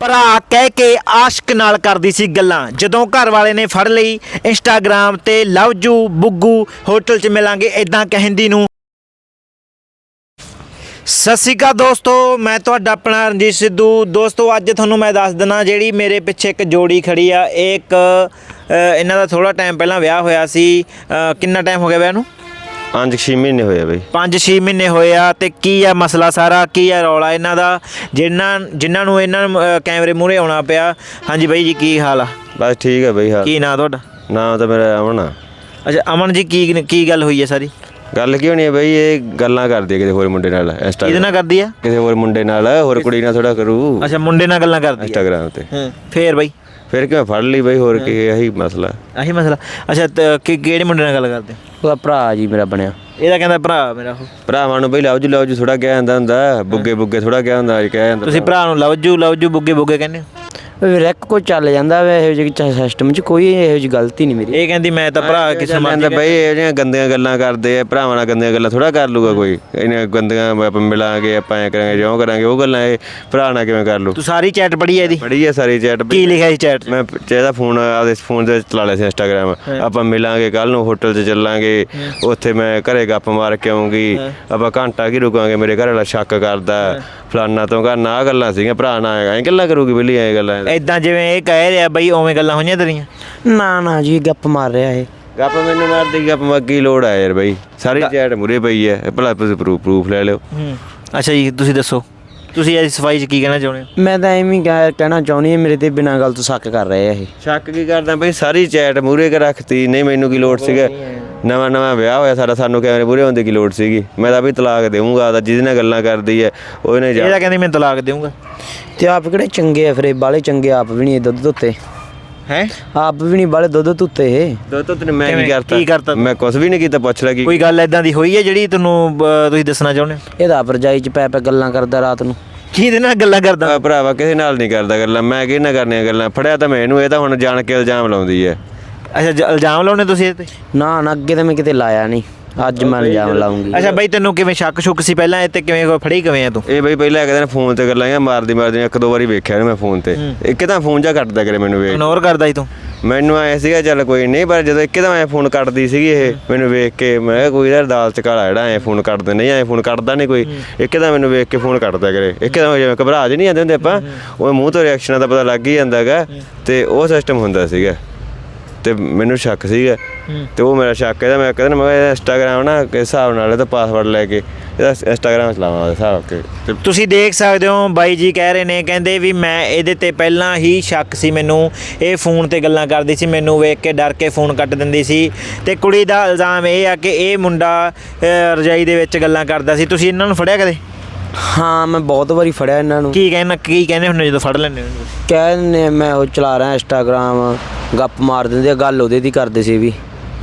ਭਰਾ ਕਹਿ ਕੇ ਆਸ਼ਕ ਨਾਲ ਕਰਦੀ ਸੀ ਗੱਲਾਂ। ਜਦੋਂ ਘਰ ਵਾਲੇ ਨੇ ਫੜ ਲਈ ਇੰਸਟਾਗ੍ਰam ਤੇ ਲਵਜੂ ਬੁੱਗੂ, ਹੋਟਲ 'ਚ ਮਿਲਾਂਗੇ ਇਦਾਂ ਕਹਿੰਦੀ ਨੂੰ, ਸਤਿ ਸ਼੍ਰੀ ਅਕਾਲ ਦੋਸਤੋ, ਮੈਂ ਤੁਹਾਡਾ ਆਪਣਾ ਰਣਜੀਤ ਸਿੱਧੂ। ਦੋਸਤੋ, ਅੱਜ ਤੁਹਾਨੂੰ ਮੈਂ ਦੱਸ ਦਿੰਦਾ ਜਿਹੜੀ ਮੇਰੇ ਪਿੱਛੇ ਇੱਕ ਜੋੜੀ ਖੜੀ ਆ। ਇਹ ਇੱਕ ਇਹਨਾਂ ਦਾ ਥੋੜਾ ਟਾਈਮ ਪਹਿਲਾਂ ਵਿਆਹ ਹੋਇਆ ਸੀ। ਕਿੰਨਾ ਟਾਈਮ ਹੋ ਗਿਆ ਵਿਆਹ ਨੂੰ? ਪੰਜ ਛੇ ਮਹੀਨੇ ਹੋਏ ਆ ਬਈ। 5-6 ਮਹੀਨੇ ਹੋਏ ਆ ਤੇ ਕੀ ਆ ਮਸਲਾ ਸਾਰਾ? ਕੀ ਆ ਰੌਲਾ ਇਹਨਾਂ ਦਾ? ਜਿਨ੍ਹਾਂ ਜਿਨ੍ਹਾਂ ਨੂੰ ਇਹਨਾਂ ਨੂੰ, ਅ, ਕੈਮਰੇ ਮੂਹਰੇ ਆਉਣਾ ਪਿਆ। ਹਾਂਜੀ ਬਾਈ ਜੀ ਕੀ ਹਾਲ ਆ? ਬਸ ਠੀਕ ਹੈ ਬਈ ਹਾਲ ਕੀ ਨਾਂ ਤੁਹਾਡਾ? ਨਾਮ ਤਾਂ ਮੇਰਾ ਅਮਨ ਆ। ਅੱਛਾ ਅਮਨ ਜੀ ਕੀ ਕੀ ਗੱਲ ਹੋਈ ਹੈ ਸਾਰੀ? ਗੱਲ ਕੀ ਹੋਣੀ ਹੈ ਬਈ ਇਹ ਗੱਲਾਂ ਕਰਦੀ ਹੈ ਕਿਸੇ ਹੋਰ ਮੁੰਡੇ ਨਾਲ ਕਿਹਦੇ ਇੰਸਟਾਗ੍ਰਾਮ ਨਾਲ ਕਰਦੀ ਆ? ਕਿਸੇ ਹੋਰ ਮੁੰਡੇ ਨਾਲ ਹੋਰ ਕੁੜੀ ਨਾਲ ਥੋੜਾ ਕਰੂ। ਅੱਛਾ ਮੁੰਡੇ ਨਾਲ ਗੱਲਾਂ ਕਰਦੀ ਆ। ਇੰਸਟਾਗ੍ਰਾਮ ਤੇ। ਹਾਂ ਫੇਰ ਬਾਈ। ਫਿਰ ਕਿਵੇਂ ਫੜ ਲਈ ਬਈ ਹੋਰ ਕੀ ਇਹੀ ਮਸਲਾ। ਆਹੀ ਮਸਲਾ। ਅੱਛਾ ਤੇ ਕਿ- ਕਿਹੜੇ ਮੁੰਡੇ ਨਾਲ ਗੱਲ ਕਰਦੇ? ਉਹਦਾ ਭਰਾ ਜੀ ਮੇਰਾ ਬਣਿਆ। ਇਹਦਾ ਕਹਿੰਦਾ ਭਰਾ ਮੇਰਾ ਉਹ। ਭਰਾਵਾਂ ਨੂੰ ਬਈ ਲਵ ਜੂ ਲਵ ਜੂ ਥੋੜਾ ਕਹਿ ਜਾਂਦਾ ਹੁੰਦਾ ਬੁੱਗੇ ਬੁੱਗੇ ਥੋੜਾ ਕਹਿ ਹੁੰਦਾ ਅੱਜ ਕਹਿ ਜਾਂਦਾ ਤੁਸੀਂ ਭਰਾ। ਨੂੰ ਲਵਜੂ ਲਵਜੂ ਬੁੱਗੇ ਬੁੱਗੇ ਕਹਿੰਦੇ ਹੋ? ਰੈਕ ਕੋ ਚੱਲ ਜਾਂਦਾ ਵੇ ਇਹੋ ਜਿਹੇ ਸਿਸਟਮ 'ਚ ਕੋਈ ਇਹੋ ਜਿਹੀ ਗਲਤੀ ਨਹੀਂ ਮੇਰੀ। ਇਹ ਕਹਿੰਦੀ ਮੈਂ ਤਾਂ ਭਰਾ ਕਿਸੇ ਕਿਸੇ ਮੰਨਦਾ ਬਈ ਇਹ ਜਿਹੜੀਆਂ ਗੰਦੀਆਂ ਗੱਲਾਂ ਕਰਦੇ ਆ ਭਰਾਵਾਂ ਨਾਲ ਗੰਦੀਆਂ ਗੱਲਾਂ ਥੋੜਾ ਕਰ ਲੂਗਾ ਕੋਈ। ਇਹਨੇ ਗੰਦੀਆਂ ਆਪਾਂ ਮਿਲਾਂਗੇ ਆਪਾਂ ਐ ਕਰਾਂਗੇ ਜਿਉਂ ਕਰਾਂਗੇ ਉਹ ਗੱਲਾਂ ਇਹ ਭਰਾ ਨਾਲ ਕਿਵੇਂ ਕਰ ਲੂ? ਤੂੰ ਸਾਰੀ ਚੈਟ ਪੜ੍ਹੀ ਹੈ ਇਹਦੀ? ਬੜੀ ਆ ਸਾਰੀ ਚੈਟ ਕੀ ਲਿਖਿਆ ਸੀ ਚੈਟ ਮੈਂ ਜਿਹਦਾ ਫੋਨ ਆਪਦੇ ਫੋਨ ਦੇ ਵਿੱਚ ਚਲਾ ਲਿਆ ਸੀ ਇੰਸਟਾਗ੍ਰਾਮ ਆਪਾਂ ਮਿਲਾਂਗੇ ਕੱਲ ਨੂੰ ਹੋਟਲ 'ਚ ਚੱਲਾਂਗੇ ਉੱਥੇ ਮੈਂ ਘਰੇ ਗੱਪ ਮਾਰ ਕੇ ਆਉਂਗੀ ਆਪਾਂ ਘੰਟਾ ਕੀ ਰੁਕਾਂਗੇ ਮੇਰੇ ਘਰ ਵਾਲਾ ਸ਼ੱਕ ਕਰਦਾ। ਫਲਾਨਾ ਤੋਂ ਕਰਨਾ ਆ ਗੱਲਾਂ ਸੀਗੀਆਂ ਭਰਾ ਨਾਲ ਐਂ ਗੱਲਾਂ ਕਰੂਗੀ ਬਿੱਲੀ ਐਂ ਗੱਲਾਂ। ਇਦਾਂ ਜਿਵੇਂ ਇਹ ਕਹਿ ਰਿਹਾ ਬਈ ਉਵੇਂ ਗੱਲਾਂ ਹੋਈਆਂ ਤੇਰੀਆਂ? ਨਾ ਨਾ ਜੀ ਗੱਪ ਮਾਰ ਰਿਹਾ ਇਹ। ਗੱਪ ਮੈਨੂੰ ਮਾਰਦੀ ਗੱਪ ਮੱਗੀ ਲੋੜ ਆ ਯਾਰ ਬਈ? ਸਾਰੀ ਚੈਟ ਮੁਰੇ ਪਈ ਹੈ ਭਲਾ ਤੁਸੀਂ ਪ੍ਰੂਫ ਪ੍ਰੂਫ ਲੈ ਲਿਓ। ਹੂੰ। ਅੱਛਾ ਜੀ ਤੁਸੀਂ ਦੱਸੋ। ਤੁਸੀਂ ਇਸ ਸਫ਼ਾਈ 'ਚ ਕੀ ਕਹਿਣਾ ਚਾਹੁੰਦੇ ਹੋ? ਮੈਂ ਤਾਂ ਐਵੇਂ ਹੀ ਕਹਿ- ਕਹਿਣਾ ਚਾਹੁੰਦੀ ਹਾਂ ਮੇਰੇ ਤੇ ਬਿਨਾਂ ਗੱਲ ਤੋਂ ਸ਼ੱਕ ਕਰ ਰਹੇ ਆ ਇਹ। ਸ਼ੱਕ ਕੀ ਕਰਦਾ ਬਈ? ਸਾਰੀ ਚੈਟ ਮੂਰੇ ਕੇ ਰੱਖਤੀ। ਨਹੀਂ ਮੈਨੂੰ ਕੀ ਲੋੜ ਸੀਗਾ? ਨਵਾਂ ਨਵਾਂ ਵਿਆਹ ਹੋਇਆ ਸਾਡਾ ਸਾਨੂੰ ਕੈਮਰੇ ਮੂਰੇ ਹੁੰਦੇ ਕੀ ਲੋੜ ਸੀਗੀ? ਮੈਂ ਤਾਂ ਵੀ ਤਲਾਕ ਦੇਵਾਂਗਾ ਤਾਂ ਜਿਹਦੇ ਨਾਲ ਗੱਲਾਂ ਕਰਦੀ ਹੈ ਉਹਨੇ ਜਾ ਇਹਦਾ ਕਹਿੰਦੀ ਮੈਂ ਤਲਾਕ ਦੇਵਾਂਗਾ ਤੇ ਆਪ ਕਿਹੜੇ ਚੰਗੇ ਆ ਫਿਰ ਇਹ? ਬਾਲੇ ਚੰਗੇ ਆਪ ਵੀ ਨਹੀਂ ਦੁੱਧ ਧੁੱਤੇ। ਹੈ? ਆਪ ਵੀ ਨਹੀਂ ਬਾਲੇ ਦੁੱਧ ਧੁੱਤੇ ਇਹ। ਦੋ ਤੋਂ ਤੈਨੂੰ ਮੈਂ? ਕੀ ਕਰਤਾ? ਕੀ ਕਰਤਾ? ਮੈਂ ਕੁਝ ਵੀ ਨਹੀਂ ਕੀਤਾ ਪੁੱਛ ਲੈ ਕੀ ਕੋਈ ਗੱਲ ਇਦਾਂ ਦੀ ਹੋਈ ਹੈ ਜਿਹੜੀ ਤੁਹਾਨੂੰ ਤੁਸੀਂ ਦੱਸਣਾ ਚਾਹੁੰਦੇ ਹੋ? ਇਹਦਾ ਪਰਜਾਈ 'ਚ ਪੈ ਪੈ ਗੱਲਾਂ ਕਰਦਾ ਰਾਤ ਨੂੰ। ਕਿਹਦੇ ਨਾਲ ਗੱਲਾਂ ਕਰਦਾ? ਭਰਾਵਾ ਕਿਸੇ ਨਾਲ ਨਹੀਂ ਕਰਦਾ ਗੱਲਾਂ ਮੈਂ ਕਿਹਦੇ ਨਾਲ ਕਰਨੀਆਂ ਗੱਲਾਂ? ਫੜਿਆ ਤਾਂ ਮੈਂ ਇਹਨੂੰ ਇਹ ਤਾਂ ਹੁਣ ਜਾਣ ਕੇ ਇਲਜ਼ਾਮ ਲਾਉਂਦੀ ਹੈ ਅੱਛਾ ਜ- ਇਲਜ਼ਾਮ ਲਾਉਣੇ ਤੁਸੀਂ ਇਹ ਤੇ? ਨਾ ਨਾ ਅੱਗੇ ਤਾਂ ਮੈਂ ਕਿਤੇ ਲਾਇਆ ਨਹੀਂ। ਅੱਜ ਮੈਂ ਇਲਜ਼ਾਮ ਲਾਉਂਗੀ। ਅੱਛਾ ਬਈ ਤੈਨੂੰ ਕਿਵੇਂ ਸ਼ੱਕ ਸ਼ੁੱਕ ਸੀ ਪਹਿਲਾਂ ਇਹ ਤੇ ਕਿਵੇਂ ਕੋਈ ਫੜੀ ਕਿਵੇਂ ਆ ਤੂੰ? ਇਹ ਬਈ ਪਹਿਲਾਂ ਇੱਕ ਦਿਨ ਫੋਨ ਤੇ ਗੱਲਾਂ ਜਾਂ ਮਾਰਦੀ ਮਾਰਦੀ ਇੱਕ ਦੋ ਵਾਰੀ ਵੇਖਿਆ ਇਹਨੂੰ ਮੈਂ ਫੋਨ ਤੇ। ਇੱਕ ਤਾਂ ਫੋਨ ਜਾ ਕੱਟਦਾ ਕਰੇ ਮੈਨੂੰ ਵੇਖ। ਇਗਨੋਰ ਕਰਦਾ ਸੀ ਤੂੰ? ਮੈਨੂੰ ਆਇਆ ਸੀਗਾ ਚੱਲ ਕੋਈ ਨਹੀਂ ਪਰ ਜਦੋਂ ਇੱਕਦਮ ਐ ਫੋਨ ਕੱਟਦੀ ਸੀਗੀ ਇਹ ਮੈਨੂੰ ਵੇਖ ਕੇ ਮੈਂ ਕਿਹਾ ਕੋਈ ਯਾਰ ਦਾਲ ਚ ਕਾਲਾ ਜਿਹੜਾ ਐ ਫੋਨ ਕੱਟਦੇ ਨਹੀਂ ਐ ਫੋਨ ਕੱਟਦਾ ਨਹੀਂ ਕੋਈ। ਇੱਕਦਮ ਮੈਨੂੰ ਵੇਖ ਕੇ ਫੋਨ ਕੱਟਦਾ ਕਰੇ। ਇੱਕਦਮ ਜਿਵੇਂ ਘਬਰਾ ਜੇ ਨਹੀਂ ਜਾਂਦੇ ਹੁੰਦੇ ਆਪਾਂ ਉਹ ਮੂੰਹ ਤੋਂ ਰਿਐਕਸ਼ਨਾਂ ਦਾ ਪਤਾ ਲੱਗ ਹੀ ਜਾਂਦਾਗਾ ਤੇ ਉਹ ਸਿਸਟਮ ਹੁੰਦਾ ਸੀਗਾ। ਤੇ ਮੈਨੂੰ ਸ਼ੱਕ ਸੀਗਾ। ਤੇ ਉਹ ਮੇਰਾ ਸ਼ੱਕ ਇਹਦਾ ਮੈਂ ਕਹਿੰਦਾ ਮੈਂ ਇੰਸਟਾਗ੍ਰਾਮ ਨਾ ਕਿਸ ਹਿਸਾਬ ਨਾਲ ਇਹਦਾ ਪਾਸਵਰਡ ਲੈ ਕੇ ਇਹਦਾ ਇੰਸਟਾਗ੍ਰਾਮ ਚਲਾਵਾਂ ਉਹਦੇ ਹਿਸਾਬ ਕੇ ਤੁਸੀਂ ਦੇਖ ਸਕਦੇ ਹੋ ਬਾਈ ਜੀ ਕਹਿ ਰਹੇ ਨੇ ਕਹਿੰਦੇ ਵੀ ਮੈਂ ਇਹਦੇ ਤੇ ਪਹਿਲਾਂ ਹੀ ਸ਼ੱਕ ਸੀ ਮੈਨੂੰ। ਇਹ ਫੋਨ ਤੇ ਗੱਲਾਂ ਕਰਦੀ ਸੀ ਮੈਨੂੰ ਵੇਖ ਕੇ ਡਰ ਕੇ ਫੋਨ ਕੱਟ ਦਿੰਦੀ ਸੀ। ਤੇ ਕੁੜੀ ਦਾ ਇਲਜ਼ਾਮ ਇਹ ਆ ਕਿ ਇਹ ਮੁੰਡਾ ਰਜਾਈ ਦੇ ਵਿੱਚ ਗੱਲਾਂ ਕਰਦਾ ਸੀ। ਤੁਸੀਂ ਇਹਨਾਂ ਨੂੰ ਫੜਿਆ ਕਦੇ? ਹਾਂ ਮੈਂ ਬਹੁਤ ਵਾਰੀ ਫੜਿਆ ਇਹਨਾਂ ਨੂੰ। ਕੀ ਕਹਿੰਨਾ ਕੀ ਕਹਿੰਦੇ ਹੁੰਦੇ ਜਦੋਂ ਫੜ ਲੈਂਦੇ ਹੋ ਕਹਿ ਦਿੰਦੇ ਆ, ਮੈਂ ਉਹ ਚਲਾ ਰਿਹਾ ਇੰਸਟਾਗ੍ਰਾਮ ਗੱਪ ਮਾਰ ਦਿੰਦੇ ਆ ਗੱਲ ਉਹਦੇ ਦੀ ਕਰਦੇ ਸੀ ਵੀ।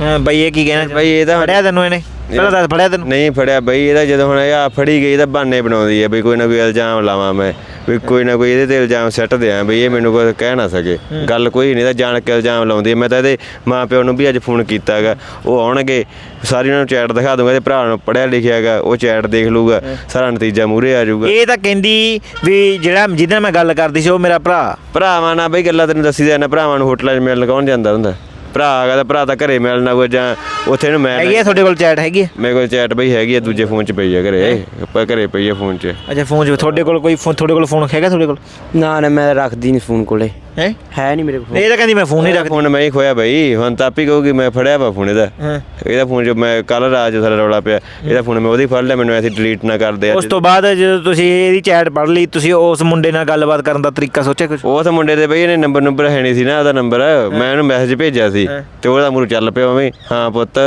ਹਾਂ ਬਈ ਇਹ ਕੀ ਕਹਿਣਾ ਬਈ ਇਹ ਤਾਂ ਫੜਿਆ ਤੈਨੂੰ ਇਹਨੇ? ਪਹਿਲਾਂ ਦੱਸ ਫੜਿਆ ਤੈਨੂੰ? ਨਹੀਂ ਫੜਿਆ ਬਈ ਇਹਦਾ ਜਦੋਂ ਹੁਣ ਇਹ ਆ ਫੜੀ ਗਈ ਤਾਂ ਬਹਾਨੇ ਬਣਾਉਂਦੀ ਹੈ ਬਈ ਕੋਈ ਨਾ ਕੋਈ ਇਲਜ਼ਾਮ ਲਾਵਾਂ ਮੈਂ ਵੀ ਕੋਈ ਨਾ ਕੋਈ ਇਹਦੇ ਤੇ ਇਲਜ਼ਾਮ ਸੱਟ ਦਿਆਂ ਬਈ ਇਹ ਮੈਨੂੰ ਕੁਝ ਕਹਿ ਨਾ ਸਕੇ। ਗੱਲ ਕੋਈ ਨਹੀਂ ਤਾਂ ਜਾਣ ਕੇ ਇਲਜ਼ਾਮ ਲਾਉਂਦੀ ਹੈ ਮੈਂ ਤਾਂ ਇਹਦੇ ਮਾਪਿਓ ਨੂੰ ਵੀ ਅੱਜ ਫੋਨ ਕੀਤਾ ਹੈਗਾ ਉਹ ਆਉਣਗੇ ਸਾਰੀ ਉਹਨਾਂ ਨੂੰ ਚੈਟ ਦਿਖਾ ਦੂੰਗਾ ਇਹਦੇ ਭਰਾ ਨੂੰ ਪੜਿਆ ਲਿਖਿਆ ਹੈਗਾ ਉਹ ਚੈਟ ਦੇਖ ਲੂਗਾ ਸਾਰਾ ਨਤੀਜਾ ਮੂਰੇ ਆ ਜਾਊਗਾ। ਇਹ ਤਾਂ ਕਹਿੰਦੀ ਵੀ ਜਿਹੜਾ ਜਿਹਦੇ ਨਾਲ ਮੈਂ ਗੱਲ ਕਰਦੀ ਸੀ ਉਹ ਮੇਰਾ ਭਰਾ। ਭਰਾਵਾਂ ਨਾਲ ਬਈ ਗੱਲਾਂ ਤੈਨੂੰ ਦੱਸੀ ਜਾਂਦਾ ਭਰਾਵਾਂ ਨੂੰ ਹੋਟਲਾਂ 'ਚ ਮਿਲਣ ਕੌਣ ਜਾਂਦਾ ਹੁੰਦਾ? ਭਰਾ ਹੈਗਾ ਤਾਂ ਭਰਾ ਤਾਂ ਘਰੇ ਮਿਲਣਾ ਕੋਈ ਜਾਂ ਉੱਥੇ ਨੂੰ ਮੈਂ ਹੈਗੀ ਆ ਤੁਹਾਡੇ ਕੋਲ ਚੈਟ ਹੈਗੀ ਆ? ਮੇਰੇ ਕੋਲ ਚੈਟ ਬਈ ਹੈਗੀ ਆ ਦੂਜੇ ਫੋਨ 'ਚ ਪਈ ਆ ਘਰੇ। ਪਰ ਘਰੇ ਪਈ ਆ ਫੋਨ 'ਚ। ਅੱਛਾ ਫੋਨ 'ਚ ਤੁਹਾਡੇ ਕੋਲ ਕੋਈ ਫੋਨ ਤੁਹਾਡੇ ਕੋਲ ਫੋਨ ਹੈਗਾ ਤੁਹਾਡੇ ਕੋਲ? ਨਾ ਨਾ ਮੈਂ ਰੱਖਦੀ ਨਹੀਂ ਫੋਨ ਕੋਲੇ। ਹੈ? ਹੈ ਨਹੀਂ ਮੇਰੇ ਕੋਲ ਇਹ ਤਾਂ ਕਹਿੰਦੀ ਮੈਂ ਫੋਨ ਨਹੀਂ ਰੱਖਦਾ। ਫੋਨ ਮੈਂ ਹੀ ਖੋਇਆ ਬਈ। ਹੁਣ ਤਾਂ ਆਪੀ ਕਹੂਗੀ ਮੈਂ ਫੜਿਆ ਵਾ ਫੋਨ ਇਹਦਾ। ਇਹਦਾ ਫੋਨ ਜੋ ਮੈਂ ਕੱਲ ਰਾਤ ਜੋ ਸਾਰਾ ਰੌਲਾ ਪਿਆ ਇਹਦਾ ਫੋਨ ਮੈਂ ਉਹਦੀ ਫੜ ਲਿਆ ਮੈਨੂੰ ਐਸੀ ਡਿਲੀਟ ਨਾ ਕਰ ਦੇ ਉਸ ਤੋਂ ਬਾਅਦ ਜਦੋਂ ਤੁਸੀਂ ਇਹਦੀ ਚੈਟ ਪੜ੍ਹ ਲਈ ਤੁਸੀਂ ਉਸ ਮੁੰਡੇ ਨਾਲ ਗੱਲਬਾਤ ਕਰਨ ਦਾ ਤਰੀਕਾ ਸੋਚਿਆ ਕੁਝ ਉਸ ਮੁੰਡੇ ਦੇ ਬਈ ਇਹਨੇ ਨੰਬਰ ਨੰਬਰ ਹੈ ਨਹੀਂ ਸੀ ਨਾ ਉਹਦਾ ਨੰਬਰ ਮੈਂ ਉਹਨੂੰ ਮੈਸੇਜ ਭੇਜਿਆ ਸੀ ਤੇ ਉਹਦਾ ਮੂੰਹ ਚੱਲ ਪਿਆ ਉਵੇਂ ਹੀ, ਪੁੱਤ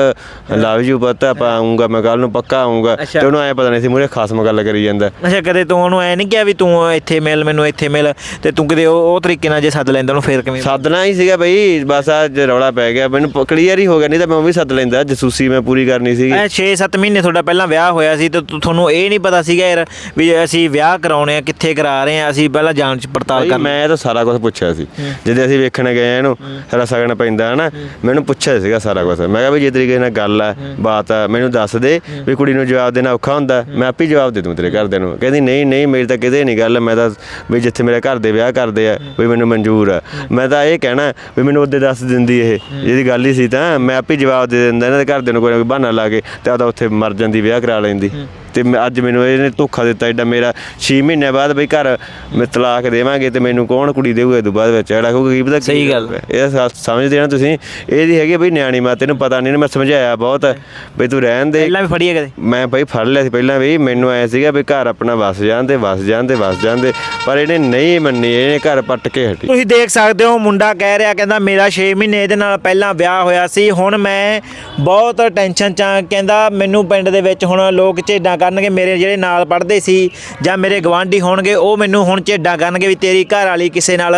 ਲਵ ਯੂ ਪੁੱਤ ਆਪਾਂ ਆਉਂਗਾ ਮੈਂ ਕੱਲ ਨੂੰ ਪੱਕਾ ਆਉਂਗਾ। ਤੇ ਉਹਨੂੰ ਐ ਪਤਾ ਨਹੀਂ ਸੀ ਮੂਰੇ ਖਾਸਮ ਗੱਲ ਕਰੀ ਜਾਂਦਾ। ਅੱਛਾ ਕਦੇ ਤੂੰ ਉਹਨੂੰ ਐ ਨਹੀਂ ਕਿਹਾ ਵੀ ਤੂੰ ਇੱਥੇ ਮਿਲ ਮੈਨੂੰ ਇੱਥੇ ਮਿਲ ਤੇ ਤੂੰ ਕਿਤੇ ਉਹ ਉਹ ਤਰੀਕੇ ਨਾਲ ਜੇ ਸੱਦ ਲੈਂਦਾ ਉਹਨੂੰ ਫੇਰ ਕਿਵੇਂ? ਸੱਦਣਾ ਹੀ ਸੀਗਾ ਬਈ ਬਸ ਅੱਜ ਰੌਲਾ ਪੈ ਗਿਆ। ਮੈਨੂੰ ਕਲੀਅਰ ਹੀ ਹੋ ਗਿਆ ਨਹੀਂ ਤਾਂ ਮੈਂ ਉਹ ਵੀ ਸੱਦ ਲੈਂਦਾ ਜਸੂਸੀ ਮੈਂ ਪੂਰੀ ਕਰਨੀ ਸੀਗੀ। ਐ 6-7 ਮਹੀਨੇ ਤੁਹਾਡਾ ਪਹਿਲਾਂ ਵਿਆਹ ਹੋਇਆ ਸੀ ਤੇ ਤੁਹਾਨੂੰ ਇਹ ਨਹੀਂ ਪਤਾ ਸੀਗਾ ਯਾਰ ਵੀ ਅਸੀਂ ਵਿਆਹ ਕਰਾਉਣੇ ਆ ਕਿੱਥੇ ਕਰਾ ਰਹੇ ਆ ਅਸੀਂ ਪਹਿਲਾਂ ਜਾਂਚ ਪੜਤਾਲ ਕਰ ਮੈਂ ਤਾਂ ਸਾਰਾ ਕੁਝ ਪੁੱਛਿਆ ਸੀ। ਜਦੋਂ ਅਸੀਂ ਵੇਖਣ ਗਏ ਇਹਨੂੰ ਸਾਰਾ ਸਗਨ ਪੈਂਦਾ ਹਨਾ? ਮੈਨੂੰ ਪੁੱਛਿਆ ਸੀਗਾ ਸਾਰਾ ਕੁਝ ਮੈਂ ਕਿਹਾ ਵੀ ਜੇ ਤਰੀਕੇ ਨਾਲ ਗੱਲ ਆ ਬਾਤ ਆ ਮੈਨੂੰ ਦੱਸ ਦੇ ਵੀ ਕੁੜੀ ਨੂੰ ਜਵਾਬ ਦੇਣਾ ਔਖਾ ਹੁੰਦਾ। ਮੈਂ ਆਪੇ ਜਵਾਬ ਦੇ ਦੂੰ ਤੇਰੇ ਘਰਦਿਆਂ ਨੂੰ। ਕਹਿੰਦੀ ਨਹੀਂ ਨਹੀਂ ਮੇਰੀ ਤਾਂ ਕਿਤੇ ਨਹੀਂ ਗੱਲ। ਮੈਂ ਤਾਂ ਵੀ ਜਿੱਥੇ ਮੇਰੇ ਘਰ ਦੇ ਵਿਆਹ ਕਰਦੇ ਆ ਵੀ ਮੈਨੂੰ ਮਨਜ਼ੂਰ ਆ ਮੈਂ ਤਾਂ ਇਹ ਕਹਿਣਾ ਵੀ ਮੈਨੂੰ ਉਹਦੇ ਦੱਸ ਦਿੰਦੀ ਇਹ। ਜਿਹਦੀ ਗੱਲ ਹੀ ਸੀ ਤਾਂ ਮੈਂ ਆਪੇ ਹੀ ਜਵਾਬ ਦੇ ਦਿੰਦਾ, ਇਹਨਾਂ ਦੇ ਘਰਦਿਆਂ ਨੂੰ ਕੋਈ ਨਾ ਕੋਈ ਬਹਾਨਾ ਲਾ ਕੇ ਤੇ ਆਦਾ ਉੱਥੇ ਮਰ ਜਾਂਦੀ, ਵਿਆਹ ਕਰਾ ਲੈਂਦੀ। ਤੇ ਮੈਂ- ਅੱਜ ਮੈਨੂੰ ਇਹਨੇ ਧੋਖਾ ਦਿੱਤਾ ਐਡਾ ਮੇਰਾ 6 ਮਹੀਨਿਆਂ ਬਾਅਦ ਬਈ ਘਰ ਮੈਂ ਤਲਾਕ ਦੇਵਾਂਗੇ ਤੇ ਮੈਨੂੰ ਕੌਣ ਕੁੜੀ ਦੇਊਗਾ ਇਹ ਤੋਂ ਬਾਅਦ ਵਿੱਚ? ਜਿਹੜਾ ਕਹੂਗਾ ਕੀ ਪਤਾ ਕੀ ਸਹੀ ਗੱਲ। ਇਹ ਸ- ਸਮਝਦੇ ਨਾ ਤੁਸੀਂ? ਇਹਦੀ ਹੈਗੀ ਆ ਬਈ ਨਿਆਣੀ ਮਾਂ ਤੈਨੂੰ ਪਤਾ ਨਹੀਂ ਮੈਂ ਸਮਝਾਇਆ ਬਹੁਤ। ਬਈ ਤੂੰ ਰਹਿਣ ਦੇ। ਪਹਿਲਾਂ ਵੀ ਫੜੀ ਹੈ ਕਦੇ? ਮੈਂ ਬਈ ਫੜ ਲਿਆ ਸੀ ਪਹਿਲਾਂ ਵੀ। ਮੈਨੂੰ ਐ ਸੀਗਾ ਵੀ ਘਰ ਆਪਣਾ ਵਸ ਜਾਂਦੇ ਵਸ ਜਾਂਦੇ ਵਸ ਜਾਂਦੇ ਪਰ ਇਹਨੇ ਨਹੀਂ ਮੰਨੀ ਇਹਨੇ ਘਰ ਪੱਟ ਕੇ ਹਟੀ। ਤੁਸੀਂ ਦੇਖ ਸਕਦੇ ਹੋ ਮੁੰਡਾ ਕਹਿ ਰਿਹਾ ਕਹਿੰਦਾ ਮੇਰਾ 6 ਮਹੀਨੇ ਇਹਦੇ ਨਾਲ ਪਹਿਲਾਂ ਵਿਆਹ ਹੋਇਆ ਸੀ। ਹੁਣ ਮੈਂ ਬਹੁਤ ਟੈਨਸ਼ਨ ਚ ਆਂ। ਕਹਿੰਦਾ ਮੈਨੂੰ ਪਿੰਡ ਦੇ ਵਿੱਚ ਹੁਣ ਲੋਕ ਝੇਡਾਂ ਕਰਨਗੇ, ਮੇਰੇ ਜਿਹੜੇ ਨਾਲ ਪੜ੍ਹਦੇ ਸੀ ਜਾਂ ਮੇਰੇ ਗਵਾਂਢੀ ਹੋਣਗੇ, ਉਹ ਮੈਨੂੰ ਹੁਣ ਝੇਡਾਂ ਕਰਨਗੇ ਵੀ ਤੇਰੀ ਘਰ ਵਾਲੀ ਕਿਸੇ ਨਾਲ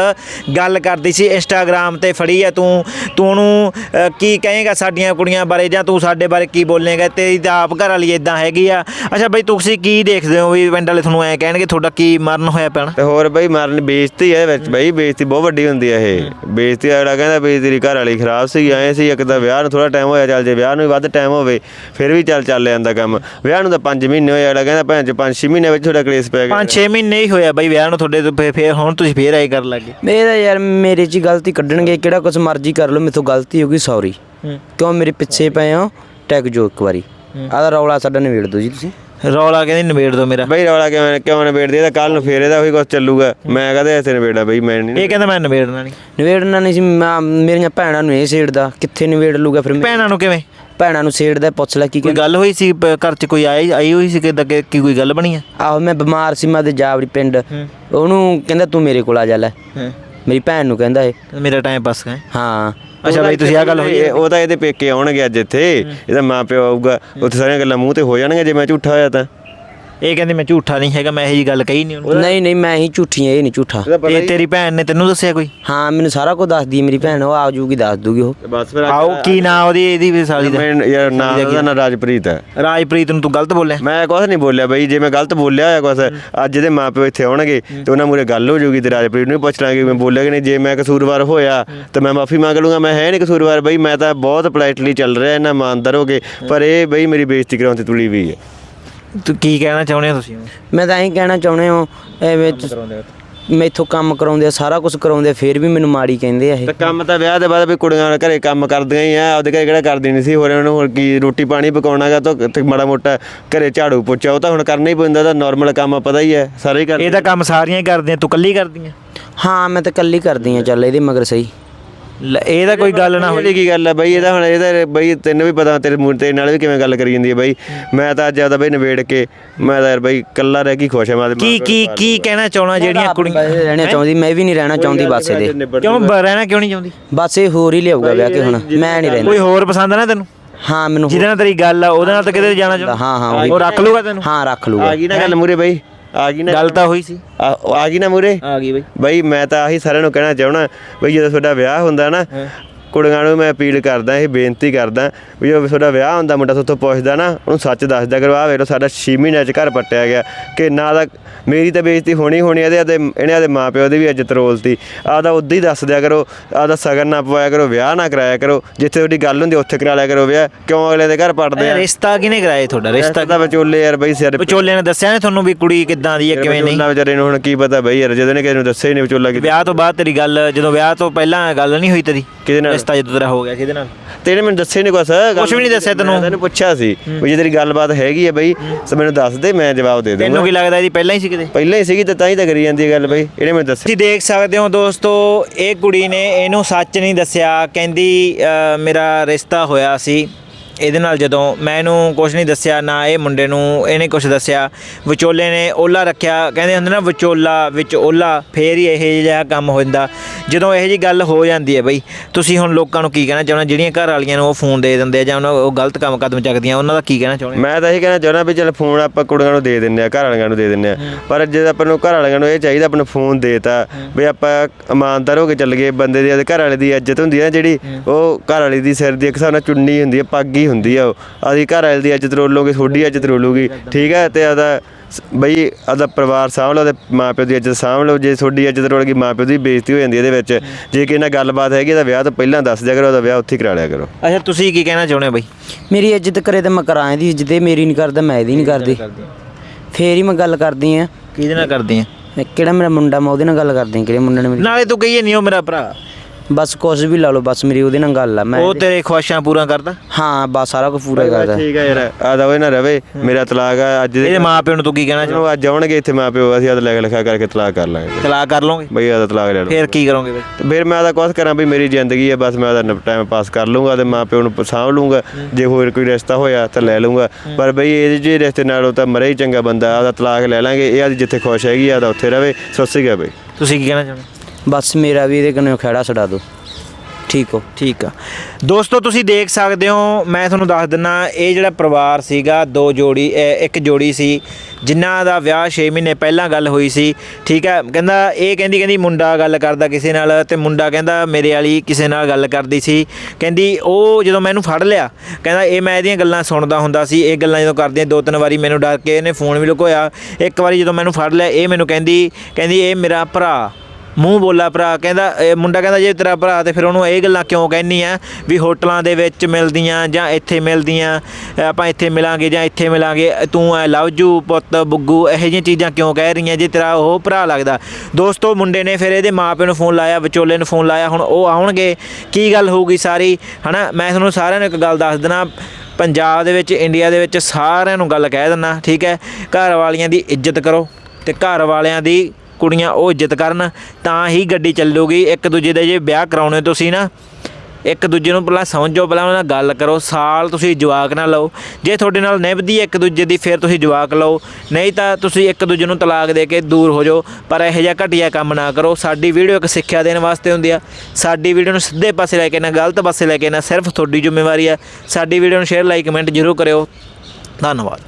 ਗੱਲ ਕਰਦੀ ਸੀ ਇੰਸਟਾਗ੍ਰam ਤੇ ਫੜੀ ਆ ਤੂੰ। ਤੂੰ ਉਹਨੂੰ ਕੀ ਕਹੇਗਾ ਸਾਡੀਆਂ ਕੁੜੀਆਂ ਬਾਰੇ ਜਾਂ ਤੂੰ ਸਾਡੇ ਬਾਰੇ ਕੀ ਬੋਲੇਗਾ? ਤੇਰੀ ਤਾਂ ਆਪ ਘਰ ਵਾਲੀ ਇਦਾਂ ਹੈਗੀ ਆ। ਅੱਛਾ ਬਈ, ਤੁਸੀਂ ਕੀ ਦੇਖਦੇ ਹੋ ਵੀ ਪਿੰਡ ਵਾਲੇ ਤੁਹਾਨੂੰ ਐ ਕਹਿਣਗੇ, ਤੁਹਾਡਾ ਕੀ ਮਰਨ ਹੋਇਆ ਪੈਣਾ ਤੇ ਹੋਰ ਬਈ, ਮਰਨ ਬੇਇੱਜ਼ਤੀ ਹੈ ਵਿੱਚ ਬਈ, ਬੇਇੱਜ਼ਤੀ ਬਹੁਤ ਵੱਡੀ ਹੁੰਦੀ ਹੈ ਇਹ। ਬੇਇੱਜ਼ਤੀ ਵਾਲਾ ਕਹਿੰਦਾ ਵੀ ਤੇਰੀ ਘਰ ਵਾਲੀ ਖਰਾਬ ਸੀ, ਐ ਸੀ, ਇੱਕ ਤਾਂ ਵਿਆਹ ਨੂੰ ਥੋੜਾ ਟਾਈਮ ਹੋਇਆ, ਚੱਲ ਜੇ ਵਿਆਹ ਨੂੰ ਵੀ ਵੱਧ ਟਾਈਮ ਹੋਵੇ, ਫਿਰ ਵੀ ਚੱਲ ਚੱਲ ਜਾਂਦਾ ਕੰਮ। ਵਿਆਹ ਨੂੰ ਤਾਂ 5 ਮਹੀਨੇ ਹੋਏ ਅਗਲਾ ਕਹਿੰਦਾ ਭੈਣ ਚ 5-6 ਮਹੀਨੇ ਵਿੱਚ ਥੋੜਾ ਕਲੇਸ਼ ਪੈ ਗਿਆ। 5-6 ਮਹੀਨੇ ਹੀ ਹੋਇਆ ਬਈ ਵਿਆਹ ਨੂੰ ਤੁਹਾਡੇ ਤੋਂ ਫੇਰ ਹੁਣ ਤੁਸੀਂ ਫੇਰ ਆਏ ਕਰਨ ਲੱਗੇ ਮੇਰਾ ਯਾਰ ਮੇਰੇ 'ਚ ਹੀ ਗਲਤੀ ਕੱਢਣਗੇ ਕਿਹੜਾ ਕੁਝ ਮਰਜ਼ੀ ਕਰ ਲਓ ਮੇਥੋਂ ਗਲਤੀ ਹੋ ਗਈ ਸੌਰੀ ਕਿਉਂ ਮੇਰੇ ਪਿੱਛੇ ਪਏ ਹੋ? ਟੈਗ ਜੋ ਇੱਕ ਵਾਰੀ। ਆਦਾ ਰੌਲਾ ਸਾਡਾ ਨਿਬੇੜ ਦਿਓ ਜੀ ਤੁਸੀਂ। ਰੌਲਾ ਕਹਿੰਦੇ ਨਿਬੇੜ ਦੋ ਮੇਰਾ। ਬਈ ਰੌਲਾ ਕਿਵੇਂ ਕਿਉਂ ਨਿਬੇੜਦੀ? ਇਹ ਤਾਂ ਕੱਲ ਨੂੰ ਫੇਰ ਇਹਦਾ ਉਹੀ ਕੁਝ ਚੱਲੂਗਾ। ਮੈਂ ਕਹਦੇ ਐਸੇ ਨਿਬੇੜਾ ਬਈ ਮੈਂ ਨਹੀਂ ਇਹ ਕਹਿੰਦਾ ਮੈਂ ਨਿਬੇੜਨਾ ਨਹੀਂ। ਨਿਬੇੜਨਾ ਨਹੀਂ ਸੀ ਮੈਂ- ਮੇਰੀਆਂ ਭੈਣਾਂ ਨੂੰ ਇਹ ਛੇੜਦਾ ਕਿੱਥੇ ਨਿਬੇੜ ਲੂਗਾ ਫਿਰ ਮੈਂ- ਭੈਣਾਂ ਨੂੰ ਕਿਵੇਂ? ਭੈਣਾਂ ਨੂੰ ਛੇੜਦਾ ਪੁੱਛ ਲੈ ਕੀ ਕੋਈ ਗੱਲ ਹੋਈ ਸੀ ਪ- ਘਰ 'ਚ ਕੋਈ ਆਈ ਆਈ ਹੋਈ ਸੀ ਕਿ ਕਿ ਕੀ ਕੋਈ ਗੱਲ ਬਣੀ ਆ? ਆਹੋ ਮੈਂ ਬਿਮਾਰ ਸੀ ਮੈਂ ਤੇ ਜਾਵੜੀ ਪਿੰਡ। ਉਹਨੂੰ ਕਹਿੰਦਾ ਤੂੰ ਮੇਰੇ ਕੋਲ ਆ ਜਾ ਲੈ। ਮੇਰੀ ਭੈਣ ਨੂੰ ਕਹਿੰਦਾ ਇਹ। ਮੇਰਾ ਟਾਈਮ ਪਾਸ ਹੈ। ਹਾਂ। ਅੱਛਾ ਬਈ ਤੁਸੀਂ ਆ ਗੱਲ ਹੋਈ ਇਹ- ਉਹ ਤਾਂ ਇਹਦੇ ਪੇਕੇ ਆਉਣਗੇ ਅੱਜ ਇੱਥੇ। ਇਹਦਾ ਮਾਂ ਪਿਓ ਆਊਗਾ ਉੱਥੇ ਸਾਰੀਆਂ ਗੱਲਾਂ ਮੂੰਹ ਤੇ ਹੋ ਜਾਣਗੀਆਂ ਜੇ ਮੈਂ ਝੂਠਾ ਹੋਇਆ ਤਾਂ। ਇਹ ਕਹਿੰਦੀ ਮੈਂ ਝੂਠਾ ਨਹੀਂ ਹੈਗਾ ਮੈਂ ਇਹੋ ਜੀ ਗੱਲ ਕਹੀ ਨਹੀਂ ਉਹਨੂੰ। ਨਹੀਂ ਨਹੀਂ ਮੈਂ ਹੀ ਝੂਠੀਆਂ ਇਹ ਨਹੀਂ ਝੂਠਾ। ਇਹ ਤੇਰੀ ਭੈਣ ਨੇ ਤੈਨੂੰ ਦੱਸਿਆ ਕੋਈ? ਹਾਂ ਮੈਨੂੰ ਸਾਰਾ ਕੁਝ ਦੱਸਦੀ ਹੈ ਮੇਰੀ ਭੈਣ ਉਹ ਆ ਜੂਗੀ ਦੱਸ ਦੂਗੀ ਉਹ। ਬਸ ਫਿਰ ਆਓ ਕੀ ਨਾਂ ਉਹਦੀ ਇਹਦੀ ਵੀ ਸਾਲੀ ਦਾ? ਮੈਂ ਯਾਰ ਨਾਮ ਉਹਦਾ ਨਾਂ ਰਾਜਪ੍ਰੀਤ ਹੈ। ਰਾਜਪ੍ਰੀਤ ਨੂੰ ਤੂੰ ਗਲਤ ਬੋਲਿਆ? ਮੈਂ ਕੁਛ ਨਹੀਂ ਬੋਲਿਆ ਬਈ ਜੇ ਮੈਂ ਗਲਤ ਬੋਲਿਆ ਹੋਇਆ ਕੁਛ ਅੱਜ ਇਹਦੇ ਮਾਪਿਓ ਇੱਥੇ ਆਉਣਗੇ ਤੇ ਉਹਨਾਂ ਮੂਰੇ ਗੱਲ ਹੋ ਜਾਊਗੀ ਤੇ ਰਾਜਪ੍ਰੀਤ ਨੂੰ ਪੁੱਛ ਲਾਂਗੇ ਮੈਂ ਬੋਲਿਆ ਕਿ ਨਹੀਂ ਜੇ ਮੈਂ ਕਸੂਰਵਾਰ ਹੋਇਆ ਤਾਂ ਮੈਂ ਮਾਫੀ ਮੰਗ ਲੂੰਗਾ ਮੈਂ ਹੈ ਨਹੀਂ ਕਸੂਰਵਾਰ ਬਈ ਮੈਂ ਤਾਂ ਬਹੁਤ ਪੋਲਾਈਟਲੀ ਚੱਲ ਰਿਹਾ ਇਹਨਾਂ ਇਮਾਨਦਾਰ ਹੋ ਕੇ ਪਰ ਇਹ ਬਈ ਮੇਰੀ ਬੇਇੱਜ਼ਤੀ ਕਰਾਉਣ ਤੇ ਤੁਲੀ ਵੀ ਹੈ। ਤੂੰ ਕੀ ਕਹਿਣਾ ਚਾਹੁੰਦੇ ਹੋ ਤੁਸੀਂ? ਮੈਂ ਤਾਂ ਇਹੀ ਕਹਿਣਾ ਚਾਹੁੰਦੇ ਹਾਂ ਐਵੇਂ ਤੁ- ਮੈਥੋਂ ਕੰਮ ਕਰਾਉਂਦੇ ਆ ਸਾਰਾ ਕੁਝ ਕਰਾਉਂਦੇ ਆ ਫਿਰ ਵੀ ਮੈਨੂੰ ਮਾੜੀ ਕਹਿੰਦੇ ਆ ਇਹ। ਤੇ ਕੰਮ ਤਾਂ ਵਿਆਹ ਦੇ ਬਾਅਦ ਵੀ ਕੁੜੀਆਂ ਘਰੇ ਕੰਮ ਕਰਦੀਆਂ ਹੀ ਆ ਆਪਦੇ ਘਰੇ ਕਿਹੜਾ ਕਰਦੀ ਨਹੀਂ ਸੀ ਹੋਰ ਉਹਨਾਂ ਨੂੰ ਹੋਰ ਕੀ ਰੋਟੀ ਪਾਣੀ ਪਕਾਉਣਾਗਾ ਤਾਂ ਤੇ ਮਾੜਾ ਮੋਟਾ ਘਰੇ ਝਾੜੂ ਪੋਚਾ ਉਹ ਤਾਂ ਹੁਣ ਕਰਨਾ ਹੀ ਪੈਂਦਾ ਤਾਂ ਨਾਰਮਲ ਕੰਮ ਆ, ਪਤਾ ਹੀ ਹੈ ਸਾਰੇ ਹੀ ਕਰਦੇ ਇਹ ਤਾਂ ਕੰਮ ਸਾਰੀਆਂ ਹੀ ਕਰਦੀਆਂ ਤੂੰ ਕੱਲੀ ਕਰਦੀਆਂ ਹਾਂ ਮੈਂ ਤਾਂ ਕੱਲੀ ਕਰਦੀ ਆ ਚੱਲ ਇਹਦੇ ਮਗਰ ਸਹੀ। ਲੈ, ਇਹ ਤਾਂ ਕੋਈ ਗੱਲ ਨਾ ਹੋਈ। ਇਹਦੀ ਕੀ ਗੱਲ ਹੈ ਬਈ ਇਹਦਾ ਹੁਣ ਇਹਦਾ ਬਈ ਤੈਨੂੰ ਵੀ ਪਤਾ ਤੇਰੇ ਮੂੰਹ ਤੇ ਨਾਲ ਵੀ ਕਿਵੇਂ ਗੱਲ ਕਰੀ ਜਾਂਦੀ ਹੈ ਬਈ। ਮੈਂ ਤਾਂ ਅੱਜ ਆਦਾ ਬਈ ਨਵੇੜ ਕੇ ਮੈਂ ਤਾਂ ਯਾਰ ਬਈ ਕੱਲਾ ਰਹਿ ਕੇ ਹੀ ਖੁਸ਼ ਹਾਂ ਮੈਂ ਆਪਦੇ ਕੀ ਕੀ ਕੀ ਕਹਿਣਾ ਚਾਹਣਾ ਜਿਹੜੀਆਂ ਕੁੜੀਆਂ ਰਹਿਣਾ ਚਾਹੁੰਦੀ ਮੈਂ ਵੀ ਨਹੀਂ ਰਹਿਣਾ ਚਾਹੁੰਦੀ ਬਸ ਇਹਦੇ। ਕਿਉਂ ਬ- ਰਹਿਣਾ ਕਿਉਂ ਨਹੀਂ ਚਾਹੁੰਦੀ? ਬਸ ਇਹ ਹੋਰ ਹੀ ਲਿਆਊਗਾ ਵਿਆਹ ਕੇ ਹੁਣ। ਮੈਂ ਨਹੀਂ ਰਹਿਣਾ ਕੋਈ ਹੋਰ ਪਸੰਦ ਨਾ ਤੈਨੂੰ? ਹਾਂ ਮੈਨੂੰ ਜਿਹਦੇ ਨਾਲ ਤੇਰੀ ਗੱਲ ਆ ਉਹਦੇ ਨਾਲ ਤਾਂ ਕਿਤੇ ਜਾਣਾ ਚਾਹੁੰਦਾ? ਹਾਂ ਹਾਂ ਉਹੀ। ਉਹ। ਰੱਖ ਲੂਗਾ ਤੈਨੂੰ? ਹਾਂ ਰੱਖ ਲੂਗਾ। ਆ ਗਈ ਨਾ ਗੱਲ ਮੂਰੇ ਬਈ। ਆ ਗਈ ਨਾ। ਗੱਲ ਤਾਂ ਹੋਈ ਸੀ। ਆ ਆ ਗਈ ਨਾ ਮੂਰੇ? ਆ ਗਈ ਬਈ। ਬਈ ਮੈਂ ਤਾਂ ਆਹੀ ਸਾਰਿਆਂ ਨੂੰ ਕਹਿਣਾ ਚਾਹਣਾ ਬਈ ਜਦੋਂ ਤੁਹਾਡਾ ਵਿਆਹ ਹੁੰਦਾ ਨਾ ਕੁੜੀਆਂ ਨੂੰ ਮੈਂ ਅਪੀਲ ਕਰਦਾ ਇਹ ਬੇਨਤੀ ਕਰਦਾ ਵੀ ਜਦੋਂ ਤੁਹਾਡਾ ਵਿਆਹ ਹੁੰਦਾ ਮੁੰਡਾ ਤੁਹਾਡੇ ਤੋਂ ਪੁੱਛਦਾ ਨਾ ਉਹਨੂੰ ਸੱਚ ਦੱਸਦਾ ਕਰੋ ਆ ਵੇਖ ਲਓ ਸਾਡਾ 6 ਮਹੀਨਿਆਂ ਚ ਘਰ ਪੱਟਿਆ ਗਿਆ ਕਿ ਨਾ ਦਾ ਮੇਰੀ ਤਾਂ ਬੇਇੱਜ਼ਤੀ ਹੋਣੀ ਹੋਣੀ ਇਹਦੇ ਤੇ ਇਹਨੇ ਦੇ ਮਾਪਿਓ ਦੀ ਵੀ ਇੱਜ਼ਤ ਰੋਲਤੀ। ਆਦਾ ਉਦਾਂ ਹੀ ਦੱਸ ਦਿਆ ਕਰੋ ਆਦਾ ਸਗਨ ਨਾ ਪਵਾਇਆ ਕਰੋ ਵਿਆਹ ਨਾ ਕਰਾਇਆ ਕਰੋ ਜਿੱਥੇ ਤੁਹਾਡੀ ਗੱਲ ਹੁੰਦੀ ਉੱਥੇ ਕਰਾ ਲਿਆ ਕਰੋ ਵਿਆਹ ਕਿਉਂ ਅਗਲੇ ਦੇ ਘਰ ਪੜਦੇ ਆ? ਰਿਸ਼ਤਾ ਕਿਹਨੇ ਕਰਾਇਆ ਤੁਹਾਡਾ? ਰਿਸ਼ਤਾ ਤਾਂ ਵਿਚੋਲੇ ਯਾਰ ਬਈ ਸਿਰ ਵਿਚੋਲੇ ਨੇ ਦੱਸਿਆ ਨੇ ਤੁਹਾਨੂੰ ਵੀ ਕੁੜੀ ਕਿੱਦਾਂ ਦੀ ਹੈ ਕਿਵੇਂ ਨਹੀਂ? ਵਿਚੋਲਾ ਵਿਚਾਰੇ ਨੂੰ ਹੁਣ ਕੀ ਪਤਾ ਬਈ ਯਾਰ ਜਦੋਂ ਨੇ ਕਿਸੇ ਨੂੰ ਦੱਸਿਆ ਹੀ ਨਹੀਂ ਵਿਚੋਲਾ ਕਿ ਵਿਆਹ ਤੋਂ ਬਾਅਦ ਤੇਰੀ ਗੱਲ ਜਦੋਂ ਵਿਆਹ ਤੋਂ ਪਹਿਲਾਂ ਗੱਲ ਨਹੀਂ ਹੋਈ ਤੇਰੀ ਕਿਹਦੇ ਨਾਲ? ਰਿਸ਼ਤਾ ਜਦੋਂ ਤੇਰਾ ਹੋ ਗਿਆ ਕਿਹਦੇ ਨਾਲ? ਤੇਰੇ ਮੈਨੂੰ ਦੱਸਿਆ ਨਹੀਂ ਕੁਛ ਕੁਛ ਵੀ ਨਹੀਂ ਦੱਸਿਆ ਤੈਨੂੰ। ਮੈਂ ਤੈਨੂੰ ਪੁੱਛਿਆ ਸੀ ਵੀ ਜੇ ਤੇਰੀ ਗੱਲਬਾਤ ਹੈਗੀ ਹੈ ਬਈ ਤਾਂ ਮੈਨੂੰ ਦੱਸ ਦੇ ਮੈਂ ਜਵਾਬ ਦੇ ਤੈਨੂੰ ਦੂੰਗਾ ਕੀ ਲੱਗਦਾ ਇਹਦੀ ਪਹਿਲਾਂ ਹੀ ਸੀ ਕਿਤੇ? ਪਹਿਲਾਂ ਹੀ ਸੀਗੀ ਤਾਂ ਤਾਂ ਹੀ ਤਾਂ ਕਰੀ ਜਾਂਦੀ ਹੈ ਗੱਲ ਬਈ ਇਹਨੇ ਮੈਨੂੰ ਦੱਸਿਆ। ਤੁਸੀਂ ਦੇਖ ਸਕਦੇ ਹੋ ਦੋਸਤੋ ਇਹ ਕੁੜੀ ਨੇ ਇਹਨੂੰ ਸੱਚ ਨਹੀਂ ਦੱਸਿਆ ਕਹਿੰਦੀ ਮੇਰਾ ਰਿਸ਼ਤਾ ਹੋਇਆ ਸੀ। ਇਹਦੇ ਨਾਲ ਜਦੋਂ ਮੈਂ ਇਹਨੂੰ ਕੁਝ ਨਹੀਂ ਦੱਸਿਆ ਨਾ ਇਹ ਮੁੰਡੇ ਨੂੰ ਇਹਨੇ ਕੁਝ ਦੱਸਿਆ। ਵਿਚੋਲੇ ਨੇ ਓਲਾ ਰੱਖਿਆ। ਕਹਿੰਦੇ ਹੁੰਦੇ ਨਾ ਵਿਚੋਲਾ ਵਿੱਚ ਓਲਾ ਫੇਰ ਹੀ ਇਹ ਜਿਹਾ ਕੰਮ ਹੋ ਜਾਂਦਾ। ਜਦੋਂ ਇਹ ਜੀ ਗੱਲ ਹੋ ਜਾਂਦੀ ਹੈ ਬਈ ਤੁਸੀਂ ਹੁਣ ਲੋਕਾਂ ਨੂੰ ਕੀ ਕਹਿਣਾ ਚਾਹੁੰਦੇ ਜਿਹੜੀਆਂ ਘਰ ਵਾਲੀਆਂ ਨੂੰ ਉਹ ਫੋਨ ਦੇ ਦਿੰਦੇ ਆ ਜਾਂ ਉਹਨਾਂ ਉਹ ਗਲਤ ਕੰਮ ਕਦਮ ਚੱਕਦੀਆਂ ਉਹਨਾਂ ਦਾ ਕੀ ਕਹਿਣਾ ਚਾਹੁੰਦੇ ਮੈਂ ਤਾਂ ਇਹ ਕਹਿਣਾ ਚਾਹੁੰਦਾ ਵੀ ਚਲ ਫੋਨ ਆਪਾਂ ਕੁੜੀਆਂ ਨੂੰ ਦੇ ਦਿੰਨੇ ਆ ਘਰ ਵਾਲਿਆਂ ਨੂੰ ਦੇ ਦਿੰਨੇ ਆ। ਪਰ ਜੇ ਆਪਾਂ ਨੂੰ ਘਰ ਵਾਲਿਆਂ ਨੂੰ ਇਹ ਚਾਹੀਦਾ ਆਪਣਾ ਫੋਨ ਦੇਤਾ ਵੀ ਆਪਾਂ ਇਮਾਨਦਾਰ ਹੋ ਕੇ ਚੱਲ ਗਏ ਬੰਦੇ ਦੀ ਘਰ ਵਾਲੇ ਦੀ ਇੱਜ਼ਤ ਹੁੰਦੀ ਹੈ ਜਿਹੜੀ ਉਹ ਘਰ ਵਾਲੀ ਦੀ ਸਿਰ ਦੀ ਇੱਕ ਹਿਸਾਬ ਨਾਲ ਚੁੰਨੀ ਹੁੰਦੀ ਹੈ ਪੱਗ ਹੀ ਹੁੰਦੀ ਆ ਉਹ। ਆਦੀ ਘਰ ਵਾਲੇ ਦੀ ਇੱਜ਼ਤ ਰੋਲੋਗੇ ਤੁਹਾਡੀ ਇੱਜ਼ਤ ਰੋਲੂਗੀ ਠੀਕ ਹੈ ਤੇ ਆਦਾ ਬਈ ਆਦਾ ਪਰਿਵਾਰ ਸਾਂਭ ਲਓ ਤੇ ਮਾਪਿਓ ਦੀ ਇੱਜ਼ਤ ਸਾਂਭ ਲਓ। ਜੇ ਤੁਹਾਡੀ ਇੱਜ਼ਤ ਰੋਲ ਗਈ ਮਾਪਿਓ ਦੀ ਬੇਇੱਜ਼ਤੀ ਹੋ ਜਾਂਦੀ ਇਹਦੇ ਵਿੱਚ। ਜੇ ਕਿਸੇ ਨਾਲ ਗੱਲਬਾਤ ਹੈਗੀ ਤਾਂ ਵਿਆਹ ਤੋਂ ਪਹਿਲਾਂ ਦੱਸ ਦਿਆ ਕਰੋ ਉਹਦਾ ਵਿਆਹ ਉੱਥੇ ਕਰਾ ਲਿਆ ਕਰੋ। ਅੱਛਾ ਤੁਸੀਂ ਕੀ ਕਹਿਣਾ ਚਾਹੁੰਦੇ ਹੋ ਬਈ? ਮੇਰੀ ਇੱਜ਼ਤ ਕਰੇ ਤਾਂ ਮੈਂ ਕਰਾਂ ਇਹਦੀ ਇੱਜ਼ਤ ਇਹ ਮੇਰੀ ਨਹੀਂ ਕਰਦਾ ਮੈਂ ਇਹਦੀ ਨਹੀਂ ਕਰਦੀ। ਫੇਰ ਹੀ ਮੈਂ ਗੱਲ ਕਰਦੀ ਆ। ਕਿਹਦੇ ਨਾਲ ਕਰਦੇ ਆ? ਕਿਹੜਾ ਮੇਰਾ ਮੁੰਡਾ ਮੈਂ ਉਹਦੇ ਨਾਲ ਗੱਲ ਕਰਦੀ ਕਿਹੜੇ ਮੁੰਡੇ ਨੇ ਮੇਰੀ ਨਾਲੇ ਤੂੰ ਕਹੀਏ ਨਹੀਂ ਉਹ ਮੇਰਾ ਭਰਾ। ਬਸ ਕੁਛ ਵੀ ਲਾ ਲਓ ਬਸ ਮੇਰੀ ਉਹਦੇ ਨਾਲ ਗੱਲ ਆ ਮੈਂ ਉਹ ਤੇਰੇ ਖੁਆਇਸ਼ਾਂ ਪੂਰਾ ਕਰਦਾ? ਹਾਂ ਬਸ ਸਾਰਾ ਕੁਝ ਪੂਰਾ ਕਰਦਾ। ਠੀਕ ਹੈ ਯਾਰ ਆਦਾ ਉਹ ਨਾ ਰਵੇ ਮੇਰਾ ਤਲਾਕ ਆ ਅੱਜ ਦੇ ਇਹਦੇ ਮਾਪਿਆਂ ਨੂੰ ਤੂੰ ਕੀ ਕਹਿਣਾ ਚਾਹੁੰਦਾ? ਅੱਜ ਆਉਣਗੇ ਇੱਥੇ ਮਾਪਿਓ ਅਸੀਂ ਆਦਾ ਲਿਖ ਲਿਖਾ ਕਰਕੇ ਤਲਾਕ ਕਰ ਲਾਂਗੇ। ਤਲਾਕ ਕਰ ਲਓਗੇ? ਬਈ ਆਦਾ ਤਲਾਕ ਲੈ ਲਓ। ਫੇਰ ਕੀ ਕਰੋਗੇ ਬਈ ਤੇ ਫਿਰ ਮੈਂ ਆਦਾ ਕੁਛ ਕਰਾਂ ਵੀ ਮੇਰੀ ਜ਼ਿੰਦਗੀ ਹੈ ਬਸ ਮੈਂ ਆਦਾ ਟਾਈਮ ਪਾਸ ਕਰ ਲੂੰਗਾ ਤੇ ਮਾਪਿਓ ਨੂੰ ਸਾਂਭ ਲੂੰਗਾ ਜੇ ਹੋਰ ਕੋਈ ਰਿਸ਼ਤਾ ਹੋਇਆ ਤਾਂ ਲੈ ਲੂੰਗਾ ਪਰ ਬਈ ਇਹ ਜੇ ਰਿਸ਼ਤੇ ਨਾਲੋਂ ਤਾਂ ਮਰੇ ਹੀ ਚੰਗਾ ਬੰਦਾ ਆਦਾ ਤਲਾਕ ਲੈ ਲਾਂਗੇ। ਇਹ ਆਦੀ ਜਿੱਥੇ ਖੁਸ਼ ਹੈਗੀ ਆਦਾ ਉੱਥੇ ਰਵੇ। ਸੋਸੀ ਗਿਆ ਬਈ। ਤੁਸੀਂ ਕੀ ਕਹਿਣਾ ਚਾਹੁੰਦੇ? ਬਸ ਮੇਰਾ ਵੀ ਇਹਦੇ ਕੰਨੋਂ ਖੜਾ ਛਡਾ ਦਿਓ। ਠੀਕ ਹੋ? ਠੀਕ ਆ। ਦੋਸਤੋ, ਤੁਸੀਂ ਦੇਖ ਸਕਦੇ ਹੋ, ਮੈਂ ਤੁਹਾਨੂੰ ਦੱਸ ਦਿੰਨਾ, ਇਹ ਜਿਹੜਾ ਪਰਿਵਾਰ ਸੀਗਾ, ਦੋ ਜੋੜੀ ਇੱਕ ਜੋੜੀ ਸੀ, ਜਿਨ੍ਹਾਂ ਦਾ ਵਿਆਹ 6 ਮਹੀਨੇ ਪਹਿਲਾਂ ਗੱਲ ਹੋਈ ਸੀ। ਠੀਕ ਹੈ ਕਹਿੰਦਾ, ਇਹ ਕਹਿੰਦੀ ਕਹਿੰਦੀ ਮੁੰਡਾ ਗੱਲ ਕਰਦਾ ਕਿਸੇ ਨਾਲ, ਤੇ ਮੁੰਡਾ ਕਹਿੰਦਾ ਮੇਰੇ ਵਾਲੀ ਕਿਸੇ ਨਾਲ ਗੱਲ ਕਰਦੀ ਸੀ। ਕਹਿੰਦੀ, ਉਹ ਜਦੋਂ ਮੈਨੂੰ ਫੜ ਲਿਆ, ਕਹਿੰਦਾ, ਇਹ ਮੈਂ ਇਹਦੀਆਂ ਗੱਲਾਂ ਸੁਣਦਾ ਹੁੰਦਾ ਸੀ। ਇਹ ਗੱਲਾਂ ਜਦੋਂ ਕਰਦੀਆਂ ਦੋ ਤਿੰਨ ਵਾਰੀ ਮੈਨੂੰ ਡਰ ਕੇ ਇਹਨੇ ਫੋਨ ਵੀ ਲੁਕੋਇਆ। ਇੱਕ ਵਾਰੀ ਜਦੋਂ ਮੈਨੂੰ ਫੜ ਲਿਆ, ਇਹ ਮੈਨੂੰ ਕਹਿੰਦੀ ਕਹਿੰਦੀ, ਇਹ ਮੇਰਾ ਭਰਾ। ਮੂੰਹ ਬੋਲਾ ਭਰਾ, ਕਹਿੰਦਾ, ਇਹ ਮੁੰਡਾ ਕਹਿੰਦਾ, ਜੇ ਤੇਰਾ ਭਰਾ ਤੇ ਫਿਰ ਉਹਨੂੰ ਇਹ ਗੱਲਾਂ ਕਿਉਂ ਕਹਿਨੀ ਆ ਵੀ ਹੋਟਲਾਂ ਦੇ ਵਿੱਚ ਮਿਲਦੀਆਂ ਜਾਂ ਇੱਥੇ ਮਿਲਦੀਆਂ ਆਪਾਂ ਇੱਥੇ ਮਿਲਾਂਗੇ ਜਾਂ ਇੱਥੇ ਮਿਲਾਂਗੇ, ਤੂੰ ਐ ਲਵ ਜੂ ਪੁੱਤ, ਬੁੱਗੂ, ਇਹੋ ਜਿਹੀਆਂ ਚੀਜ਼ਾਂ ਕਿਉਂ ਕਹਿ ਰਹੀਆਂ? ਜੇ ਤੇਰਾ ਉਹ ਭਰਾ ਲੱਗਦਾ। ਦੋਸਤੋ, ਮੁੰਡੇ ਨੇ ਫਿਰ ਇਹਦੇ ਮਾਪਿਆਂ ਨੂੰ ਫੋਨ ਲਾਇਆ, ਵਿਚੋਲੇ ਨੂੰ ਫੋਨ ਲਾਇਆ, ਹੁਣ ਉਹ ਆਉਣਗੇ। ਕੀ ਗੱਲ ਹੋਊਗੀ ਸਾਰੀ? ਹਨਾ, ਮੈਂ ਤੁਹਾਨੂੰ ਸਾਰਿਆਂ ਨੂੰ ਇੱਕ ਗੱਲ ਦੱਸ ਦਿੰਦਾ, ਪੰਜਾਬ ਦੇ ਵਿੱਚ, ਇੰਡੀਆ ਦੇ ਵਿੱਚ ਸਾਰਿਆਂ ਨੂੰ ਗੱਲ ਕਹਿ ਦਿੰਦਾ, ਠੀਕ ਹੈ? ਘਰ ਵਾਲੀਆਂ ਦੀ ਇੱਜ਼ਤ ਕਰੋ ਤੇ ਘਰ ਵਾਲਿਆਂ ਦੀ ਕੁੜੀਆਂ ਉਹ ਇੱਜ਼ਤ ਕਰਨ, ਤਾਂ ਹੀ ਗੱਡੀ ਚੱਲੂਗੀ। ਇੱਕ ਦੂਜੇ ਦੇ ਜੇ ਵਿਆਹ ਕਰਾਉਣੇ ਤੁਸੀਂ ਨਾ, ਇੱਕ ਦੂਜੇ ਨੂੰ ਪਹਿਲਾਂ ਸਮਝੋ, ਪਹਿਲਾਂ ਉਹਨਾਂ ਨਾਲ ਗੱਲ ਕਰੋ। ਸਾਲ ਤੁਸੀਂ ਜਵਾਕ ਨਾ ਲਓ। ਜੇ ਤੁਹਾਡੇ ਨਾਲ ਨਿਭਦੀ ਹੈ ਇੱਕ ਦੂਜੇ ਦੀ, ਫਿਰ ਤੁਸੀਂ ਜਵਾਕ ਲਓ। ਨਹੀਂ ਤਾਂ ਤੁਸੀਂ ਇੱਕ ਦੂਜੇ ਨੂੰ ਤਲਾਕ ਦੇ ਕੇ ਦੂਰ ਹੋ ਜਾਓ। ਪਰ ਇਹੋ ਜਿਹਾ ਘਟੀਆ ਕੰਮ ਨਾ ਕਰੋ। ਸਾਡੀ ਵੀਡੀਓ ਇੱਕ ਸਿੱਖਿਆ ਦੇਣ ਵਾਸਤੇ ਹੁੰਦੀ ਆ। ਸਾਡੀ ਵੀਡੀਓ ਨੂੰ ਸਿੱਧੇ ਪਾਸੇ ਲੈ ਕੇ ਨਾ, ਗਲਤ ਪਾਸੇ ਲੈ ਕੇ ਨਾ, ਸਿਰਫ ਤੁਹਾਡੀ ਜ਼ਿੰਮੇਵਾਰੀ ਆ। ਸਾਡੀ ਵੀਡੀਓ ਨੂੰ ਸ਼ੇਅਰ ਲਾਈਕ ਕਮੈਂਟ ਜ਼ਰੂਰ ਕਰਿਓ। ਧੰਨਵਾਦ।